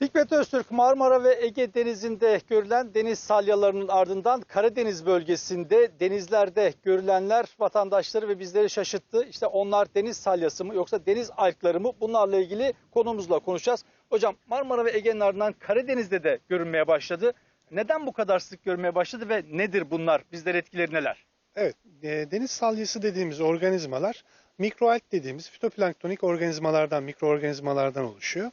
Hikmet Öztürk Marmara ve Ege denizinde görülen deniz salyalarının ardından Karadeniz bölgesinde denizlerde görülenler vatandaşları ve bizleri şaşırttı. İşte onlar deniz salyası mı yoksa deniz alkları mı bunlarla ilgili konumuzla konuşacağız. Hocam Marmara ve Ege'nin ardından Karadeniz'de de görünmeye başladı. Neden bu kadar sık görmeye başladı ve nedir bunlar? Bizlere etkileri neler? Evet, e, deniz salyası dediğimiz organizmalar mikroalg dediğimiz fitoplanktonik organizmalardan, mikroorganizmalardan oluşuyor.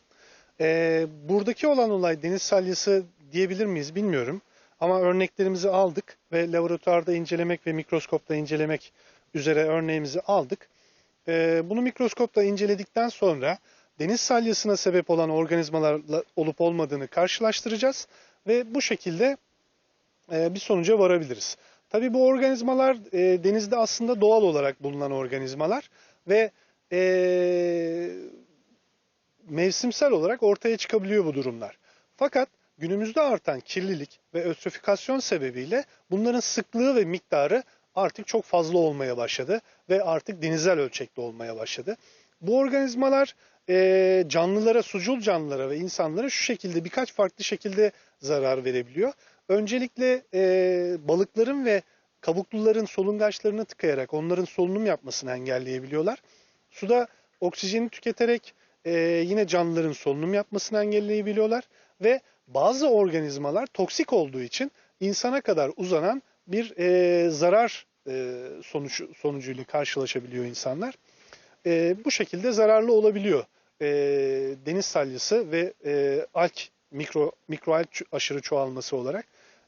E, buradaki olan olay deniz salyası diyebilir miyiz bilmiyorum. Ama örneklerimizi aldık ve laboratuvarda incelemek ve mikroskopta incelemek üzere örneğimizi aldık. E, bunu mikroskopta inceledikten sonra deniz salyasına sebep olan organizmalarla olup olmadığını karşılaştıracağız ve bu şekilde e, bir sonuca varabiliriz. Tabii bu organizmalar e, denizde aslında doğal olarak bulunan organizmalar ve e, mevsimsel olarak ortaya çıkabiliyor bu durumlar. Fakat günümüzde artan kirlilik ve ötrofikasyon sebebiyle bunların sıklığı ve miktarı artık çok fazla olmaya başladı ve artık denizel ölçekte olmaya başladı. Bu organizmalar e, canlılara, sucul canlılara ve insanlara şu şekilde birkaç farklı şekilde zarar verebiliyor. Öncelikle e, balıkların ve kabukluların solungaçlarını tıkayarak onların solunum yapmasını engelleyebiliyorlar. Suda oksijeni tüketerek e, yine canlıların solunum yapmasını engelleyebiliyorlar ve bazı organizmalar toksik olduğu için insana kadar uzanan bir e, zarar e, sonuç sonucuyla karşılaşabiliyor insanlar. E, bu şekilde zararlı olabiliyor e, deniz salyası ve e, alk mikro mikroalg aşırı çoğalması olarak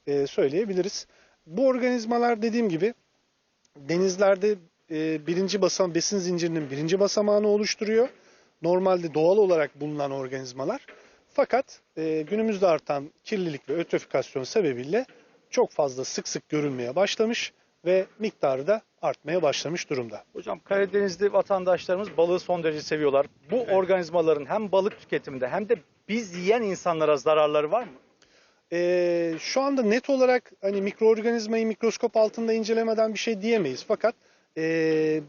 e, söyleyebiliriz. Bu organizmalar dediğim gibi denizlerde e, birinci basam besin zincirinin birinci basamağını oluşturuyor. Normalde doğal olarak bulunan organizmalar. Fakat e, günümüzde artan kirlilik ve ötrofikasyon sebebiyle çok fazla sık sık görülmeye başlamış ve miktarı da artmaya başlamış durumda. Hocam Karadenizli vatandaşlarımız balığı son derece seviyorlar. Bu organizmaların hem balık tüketiminde hem de biz yiyen insanlara zararları var mı? Ee, şu anda net olarak hani mikroorganizmayı mikroskop altında incelemeden bir şey diyemeyiz. Fakat ee,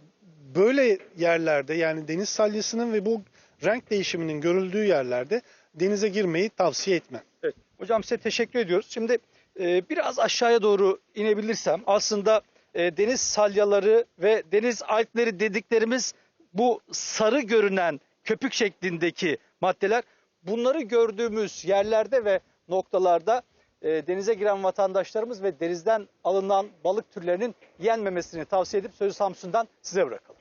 böyle yerlerde yani deniz salyasının ve bu renk değişiminin görüldüğü yerlerde denize girmeyi tavsiye etmem. Evet. Hocam size teşekkür ediyoruz. Şimdi e, biraz aşağıya doğru inebilirsem aslında e, deniz salyaları ve deniz algleri dediklerimiz bu sarı görünen köpük şeklindeki maddeler bunları gördüğümüz yerlerde ve noktalarda e, denize giren vatandaşlarımız ve denizden alınan balık türlerinin yenmemesini tavsiye edip sözü Samsun'dan size bırakalım.